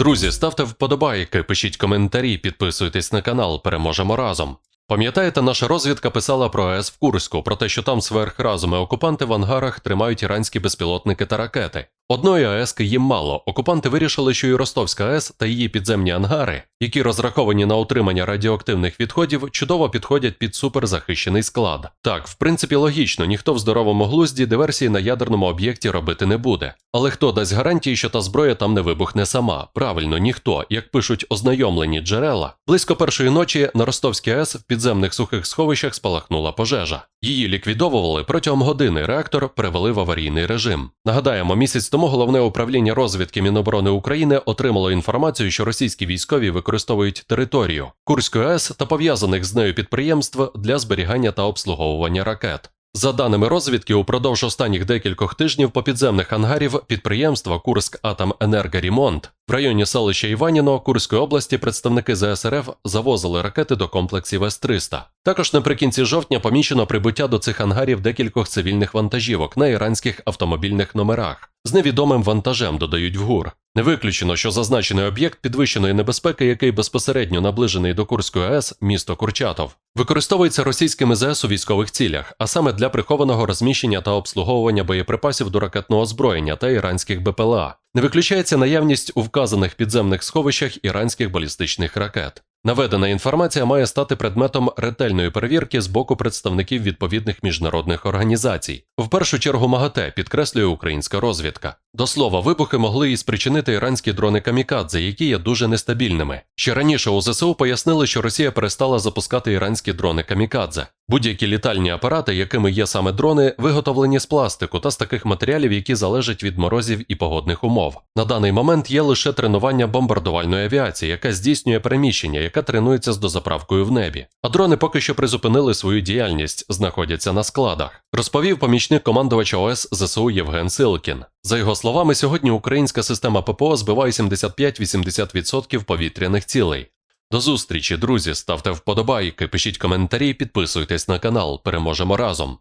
Друзі, ставте вподобайки, пишіть коментарі, підписуйтесь на канал, переможемо разом. Пам'ятаєте, наша розвідка писала про АЕС в Курську, про те, що там сверхразуми окупанти в ангарах тримають іранські безпілотники та ракети. Одної АЕСки їм мало. Окупанти вирішили, що і Ростовська АЕС та її підземні ангари, які розраховані на утримання радіоактивних відходів, чудово підходять під суперзахищений склад. Так, в принципі, логічно, ніхто в здоровому глузді диверсії на ядерному об'єкті робити не буде. Але хто дасть гарантії, що та зброя там не вибухне сама? Правильно, ніхто, як пишуть ознайомлені джерела. Близько першої ночі на Ростовській АЕС в підземних сухих сховищах спалахнула пожежа. Її ліквідовували протягом години. Реактор перевели в аварійний режим. Нагадаємо, місяць тому головне управління розвідки Міноборони України отримало інформацію, що російські військові використовують територію Курської АЕС та пов'язаних з нею підприємств для зберігання та обслуговування ракет. За даними розвідки, упродовж останніх декількох тижнів по підземних ангарів підприємства Курськ Атом Енергоремонт в районі селища Іваніно Курської області представники ЗСРФ завозили ракети до комплексів С-300. Також наприкінці жовтня помічено прибуття до цих ангарів декількох цивільних вантажівок на іранських автомобільних номерах. З невідомим вантажем додають в ГУР. Не виключено, що зазначений об'єкт підвищеної небезпеки, який безпосередньо наближений до Курської АЕС, місто Курчатов, використовується російськими ЗС у військових цілях, а саме для прихованого розміщення та обслуговування боєприпасів до ракетного озброєння та іранських БПЛА. Не виключається наявність у вказаних підземних сховищах іранських балістичних ракет. Наведена інформація має стати предметом ретельної перевірки з боку представників відповідних міжнародних організацій. В першу чергу МАГАТЕ підкреслює українська розвідка. До слова, вибухи могли і спричинити іранські дрони камікадзе, які є дуже нестабільними. Ще раніше у ЗСУ пояснили, що Росія перестала запускати іранські дрони камікадзе. Будь-які літальні апарати, якими є саме дрони, виготовлені з пластику та з таких матеріалів, які залежать від морозів і погодних умов. На даний момент є лише тренування бомбардувальної авіації, яка здійснює переміщення, яка тренується з дозаправкою в небі. А дрони поки що призупинили свою діяльність, знаходяться на складах. Розповів помічник командувача ОС ЗСУ Євген Силкін. За його словами, сьогодні українська система ППО збиває 75-80% повітряних цілей. До зустрічі, друзі, ставте вподобайки, пишіть коментарі, підписуйтесь на канал. Переможемо разом.